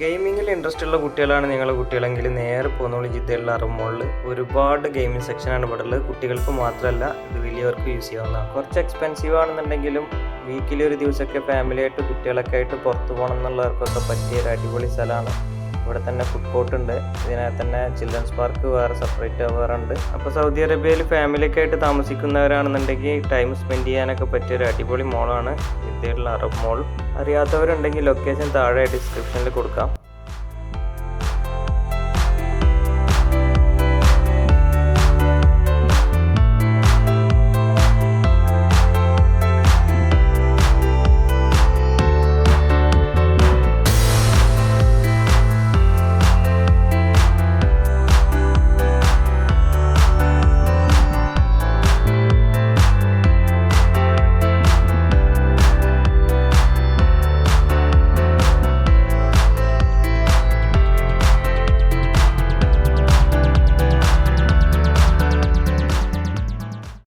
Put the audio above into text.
ഗെയിമിങ്ങിൽ interest ഉള്ള കുട്ടികളാണ് നിങ്ങളുടെ കുട്ടികളെങ്കിൽ നേരെ പോകുന്നോളി ജിദ്ദയുള്ള അറുമോളിൽ ഒരുപാട് ഗെയിമിംഗ് സെക്ഷനാണ് ഇവിടെ ഉള്ളത് കുട്ടികൾക്ക് മാത്രമല്ല ഇത് വലിയവർക്ക് യൂസ് ചെയ്യാവുന്നതാണ്. കുറച്ച് എക്സ്പെൻസീവ് ആണെന്നുണ്ടെങ്കിലും വീക്കിലി ഒരു ദിവസമൊക്കെ ഫാമിലിയായിട്ട് കുട്ടികളൊക്കെ ആയിട്ട് പുറത്ത് പോകണം എന്നുള്ളവർക്കൊക്കെ പറ്റിയ ഒരു അടിപൊളി സ്ഥലമാണ്. ഇവിടെ തന്നെ ഫുഡ് കോർട്ട് ഉണ്ട്. ഇതിനകത്ത് തന്നെ ചിൽഡ്രൻസ് പാർക്ക് വേറെ സെപ്പറേറ്റ് വേറെ ഉണ്ട്. അപ്പോൾ സൗദി അറേബ്യയിൽ ഫാമിലിയൊക്കെ ആയിട്ട് താമസിക്കുന്നവരാണെന്നുണ്ടെങ്കിൽ ടൈം സ്പെൻഡ് ചെയ്യാനൊക്കെ പറ്റിയ ഒരു അടിപൊളി മോളാണ് ഇന്ത്യയിലുള്ള അറബ് മോൾ അറിയാത്തവരുണ്ടെങ്കിൽ ലൊക്കേഷൻ താഴെ ഡിസ്ക്രിപ്ഷനിൽ കൊടുക്കാം.